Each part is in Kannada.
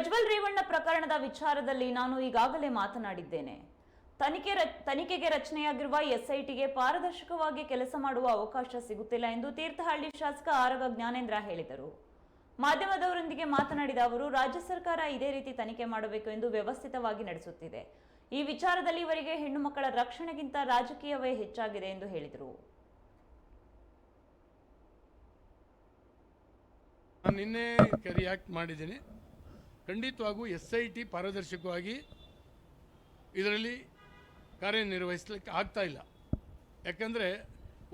ಪ್ರಜ್ವಲ್ ರೇವಣ್ಣ ಪ್ರಕರಣದ ವಿಚಾರದಲ್ಲಿ ನಾನು ಈಗಾಗಲೇ ಮಾತನಾಡಿದ್ದೇನೆ. ತನಿಖೆ ತನಿಖೆಗೆ ರಚನೆಯಾಗಿರುವ ಎಸ್ಐಟಿಗೆ ಪಾರದರ್ಶಕವಾಗಿ ಕೆಲಸ ಮಾಡುವ ಅವಕಾಶ ಸಿಗುತ್ತಿಲ್ಲ ಎಂದು ತೀರ್ಥಹಳ್ಳಿ ಶಾಸಕ ಆರಗ ಜ್ಞಾನೇಂದ್ರ ಹೇಳಿದರು. ಮಾಧ್ಯಮದವರೊಂದಿಗೆ ಮಾತನಾಡಿದ ಅವರು, ರಾಜ್ಯ ಸರ್ಕಾರ ಇದೇ ರೀತಿ ತನಿಖೆ ಮಾಡಬೇಕು ಎಂದು ವ್ಯವಸ್ಥಿತವಾಗಿ ನಡೆಸುತ್ತಿದೆ. ಈ ವಿಚಾರದಲ್ಲಿ ಇವರಿಗೆ ಹೆಣ್ಣು ಮಕ್ಕಳ ರಕ್ಷಣೆಗಿಂತ ರಾಜಕೀಯವೇ ಹೆಚ್ಚಾಗಿದೆ ಎಂದು ಹೇಳಿದರು. ನಾನು ನಿನ್ನೆ ಮಾಡಿದ್ದೀನಿ. ಖಂಡಿತವಾಗೂ ಎಸ್ ಐ ಟಿ ಪಾರದರ್ಶಕವಾಗಿ ಇದರಲ್ಲಿ ಕಾರ್ಯನಿರ್ವಹಿಸಲಿಕ್ಕೆ ಆಗ್ತಾ ಇಲ್ಲ. ಯಾಕಂದರೆ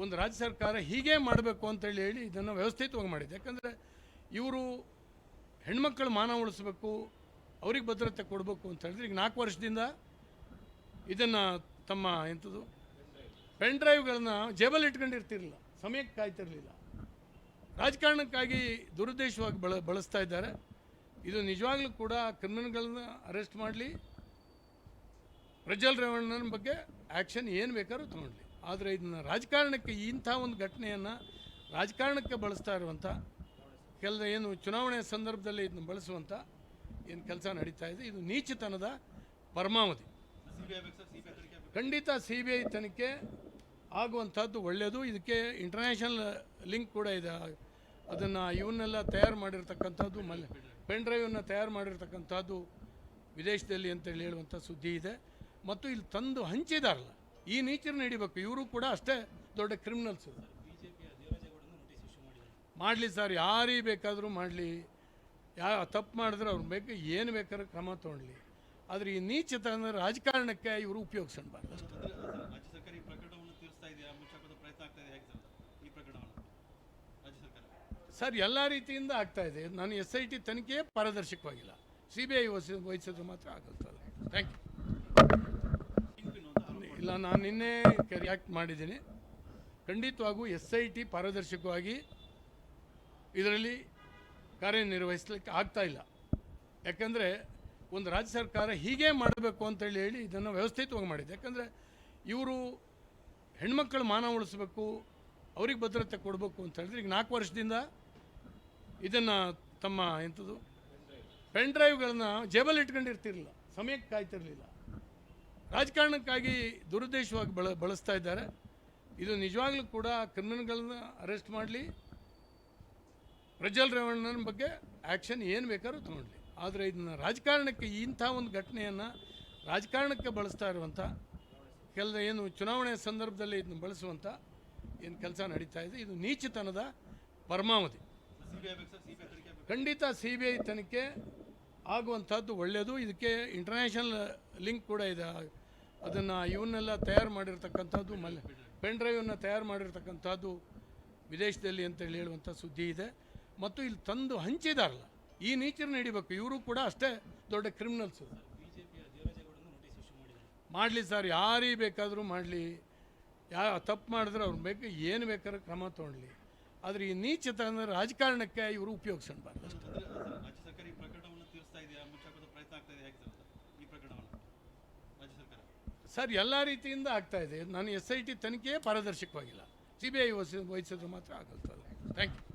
ಒಂದು ರಾಜ್ಯ ಸರ್ಕಾರ ಹೀಗೆ ಮಾಡಬೇಕು ಅಂತೇಳಿ ಹೇಳಿ ಇದನ್ನು ವ್ಯವಸ್ಥಿತವಾಗಿ ಮಾಡಿದೆ. ಯಾಕಂದರೆ ಇವರು ಹೆಣ್ಮಕ್ಳು ಮಾನ ಉಳಿಸ್ಬೇಕು, ಅವ್ರಿಗೆ ಭದ್ರತೆ ಕೊಡಬೇಕು ಅಂತ ಹೇಳಿದ್ರೆ ಈಗ ನಾಲ್ಕು ವರ್ಷದಿಂದ ಇದನ್ನು ತಮ್ಮ ಎಂಥದ್ದು ಪೆನ್ ಡ್ರೈವ್ಗಳನ್ನ ಜೇಬಲ್ಲಿ ಇಟ್ಕೊಂಡಿರ್ತಿರಲಿಲ್ಲ. ಸಮಯಕ್ಕೆ ಕಾಯ್ತಿರಲಿಲ್ಲ. ರಾಜಕಾರಣಕ್ಕಾಗಿ ದುರುದ್ದೇಶವಾಗಿ ಬಳ, ಬಳಸ್ತಾ ಇದ್ದಾರೆ. ಇದು ನಿಜವಾಗ್ಲೂ ಕೂಡ ಕ್ರಿಮಿನಲ್ಗಳನ್ನ ಅರೆಸ್ಟ್ ಮಾಡಲಿ. ಪ್ರಜ್ವಲ್ ರೇವಣ್ಣನ ಬಗ್ಗೆ ಆ್ಯಕ್ಷನ್ ಏನು ಬೇಕಾದ್ರೂ ತೊಗೊಳ್ಳಿ ಆದರೆ ಇದನ್ನು ರಾಜಕಾರಣಕ್ಕೆ ಇಂಥ ಒಂದು ಘಟನೆಯನ್ನು ರಾಜಕಾರಣಕ್ಕೆ ಬಳಸ್ತಾ ಇರುವಂಥ ಕೆಲ ಏನು ಚುನಾವಣೆ ಸಂದರ್ಭದಲ್ಲಿ ಇದನ್ನು ಬಳಸುವಂಥ ಏನು ಕೆಲಸ ನಡೀತಾ ಇದೆ. ಇದು ನೀಚತನದ ಪರಮಾವಧಿ. ಖಂಡಿತ ಸಿ ಬಿ ಐ ತನಿಖೆ ಆಗುವಂಥದ್ದು ಒಳ್ಳೆಯದು ಇದಕ್ಕೆ ಇಂಟರ್ನ್ಯಾಷನಲ್ ಲಿಂಕ್ ಕೂಡ ಇದೆ. ಅದನ್ನು ಇವನ್ನೆಲ್ಲ ತಯಾರು ಮಾಡಿರ್ತಕ್ಕಂಥದ್ದು ಮಲ್ ಪೆನ್ ಡ್ರೈವನ್ನು ತಯಾರು ಮಾಡಿರ್ತಕ್ಕಂಥದ್ದು ವಿದೇಶದಲ್ಲಿ ಅಂತೇಳಿ ಹೇಳುವಂಥ ಸುದ್ದಿ ಇದೆ. ಮತ್ತು ಇಲ್ಲಿ ತಂದು ಹಂಚಿದಾರಲ್ಲ, ಈ ನೀಚರನ್ನ ನಡಿಬೇಕು ಇವರು ಕೂಡ ಅಷ್ಟೇ ದೊಡ್ಡ ಕ್ರಿಮಿನಲ್ಸ್ ಮಾಡಲಿ ಸರ್ ಯಾರಿಗೆ ಬೇಕಾದರೂ ಮಾಡಲಿ. ಯಾ, ತಪ್ಪು ಮಾಡಿದ್ರೆ ಅವ್ರ ಬೇಕು, ಏನು ಬೇಕಾದ್ರೂ ಕ್ರಮ ತೊಗೊಳ್ಳಿ ಆದರೆ ಈ ನೀಚತನ ರಾಜಕಾರಣಕ್ಕೆ ಇವರು ಉಪಯೋಗಿಸಬಾರ್ದು ಅಷ್ಟೇ ಅಂದ್ರೆ ರಾಜ್ಯ ಸರ್ಕಾರ ಈ ಪ್ರಕರಣವನ್ನು ತೀರಿಸ್ತಾ ಇದೆಯಾ ಮುಚ್ಚಾಕೋದ ಪ್ರಯತ್ನ ಆಗ್ತಾ ಇದೆ ಹೇಗೆ ಸರ್ ಈ ಪ್ರಕರಣವನ್ನು ರಾಜ್ಯ ಸರ್ಕಾರ ಸರ್, ಎಲ್ಲ ರೀತಿಯಿಂದ ಆಗ್ತಾ ಇದೆ. ನಾನು ಎಸ್ ಐ ಟಿ ತನಿಖೆ ಪಾರದರ್ಶಕವಾಗಿಲ್ಲ. ಸಿ ಬಿ ಐ ವಹಿಸಿ ವಹಿಸಿದ್ರೆ ಮಾತ್ರ ಆಗುತ್ತಲ್ಲ ಥ್ಯಾಂಕ್ ಯು ಇಲ್ಲ, ನಾನು ನಿನ್ನೆ ರಿಯಾಕ್ಟ್ ಮಾಡಿದ್ದೀನಿ. ಖಂಡಿತವಾಗೂ ಎಸ್ ಐ ಟಿ ಪಾರದರ್ಶಕವಾಗಿ ಇದರಲ್ಲಿ ಕಾರ್ಯನಿರ್ವಹಿಸಲಿಕ್ಕೆ ಆಗ್ತಾ ಇಲ್ಲ. ಯಾಕಂದರೆ ಒಂದು ರಾಜ್ಯ ಸರ್ಕಾರ ಹೀಗೆ ಮಾಡಬೇಕು ಅಂತೇಳಿ ಹೇಳಿ ಇದನ್ನು ವ್ಯವಸ್ಥಿತವಾಗಿ ಮಾಡಿದೆ. ಯಾಕಂದರೆ ಇವರು ಹೆಣ್ಮಕ್ಳು ಮಾನ ಉಳಿಸ್ಬೇಕು, ಅವ್ರಿಗೆ ಭದ್ರತೆ ಕೊಡಬೇಕು ಅಂತ ಹೇಳಿದ್ರೆ ಈಗ ನಾಲ್ಕು ವರ್ಷದಿಂದ ಇದನ್ನು ತಮ್ಮ ಎಂಥದ್ದು ಪೆನ್ ಡ್ರೈವ್ಗಳನ್ನು ಜೇಬಲ್ಲಿ ಇಟ್ಕೊಂಡಿರ್ತಿರಲಿಲ್ಲ. ಸಮಯಕ್ಕೆ ಕಾಯ್ತಿರಲಿಲ್ಲ. ರಾಜಕಾರಣಕ್ಕಾಗಿ ದುರುದ್ದೇಶವಾಗಿ ಬಳ, ಬಳಸ್ತಾ ಇದ್ದಾರೆ. ಇದು ನಿಜವಾಗ್ಲೂ ಕೂಡ ಕ್ರಿಮಿನಲ್ಗಳನ್ನ ಅರೆಸ್ಟ್ ಮಾಡಲಿ, ಪ್ರಜ್ವಲ್ ರೇವಣ್ಣನ ಬಗ್ಗೆ ಆ್ಯಕ್ಷನ್ ಏನು ಬೇಕಾದ್ರೂ ತೊಗೊಳ್ಳಿ ಆದರೆ ಇದನ್ನು ರಾಜಕಾರಣಕ್ಕೆ ಇಂಥ ಒಂದು ಘಟನೆಯನ್ನು ರಾಜಕಾರಣಕ್ಕೆ ಬಳಸ್ತಾ ಇರುವಂಥ ಕೆಲ ಏನು ಚುನಾವಣೆ ಸಂದರ್ಭದಲ್ಲಿ ಇದನ್ನು ಬಳಸುವಂಥ ಏನು ಕೆಲಸ ನಡೀತಾ ಇದೆ. ಇದು ನೀಚತನದ ಪರಮಾವಧಿ. ಖಂಡಿತ ಸಿ ಬಿ ಐ ತನಿಖೆ ಆಗುವಂಥದ್ದು ಒಳ್ಳೆಯದು ಇದಕ್ಕೆ ಇಂಟರ್ನ್ಯಾಷನಲ್ ಲಿಂಕ್ ಕೂಡ ಇದೆ. ಅದನ್ನು ಇವನ್ನೆಲ್ಲ ತಯಾರು ಮಾಡಿರ್ತಕ್ಕಂಥದ್ದು ಮಲ್ ಪೆನ್ ಡ್ರೈವನ್ನು ತಯಾರು ಮಾಡಿರ್ತಕ್ಕಂಥದ್ದು ವಿದೇಶದಲ್ಲಿ ಅಂತೇಳಿ ಹೇಳುವಂಥ ಸುದ್ದಿ ಇದೆ. ಮತ್ತು ಇಲ್ಲಿ ತಂದು ಹಂಚಿದಾರಲ್ಲ ಈ ನೀಚರನ್ನ ನಡಿಬೇಕು. ಇವರು ಕೂಡ ಅಷ್ಟೇ ದೊಡ್ಡ ಕ್ರಿಮಿನಲ್ಸ್ ಮಾಡಲಿ ಸರ್ ಯಾರಿಗೆ ಬೇಕಾದರೂ ಮಾಡಲಿ. ಯಾ ತಪ್ಪು ಮಾಡಿದ್ರೆ ಅವ್ರ ಬೇಕು ಏನು ಬೇಕಾದ್ರೂ ಕ್ರಮ ತೊಗೊಳ್ಳಿ ಆದರೆ ಈ ನೀಚತನ ರಾಜಕಾರಣಕ್ಕೆ ಇವರು ಉಪಯೋಗಿಸಬಾರ್ದು ಅಷ್ಟೇ. ಸರ್ ಎಲ್ಲ ರೀತಿಯಿಂದ ಆಗ್ತಾ ಇದೆ. ನಾನು ಎಸ್ ಐ ಟಿ ತನಿಖೆಯೇ ಪಾರದರ್ಶಕವಾಗಿಲ್ಲ. ಸಿ ಬಿ ಐ ವಹಿಸಿದ್ರೆ ಮಾತ್ರ ಆಗಲ್ತದೆ. Thank you.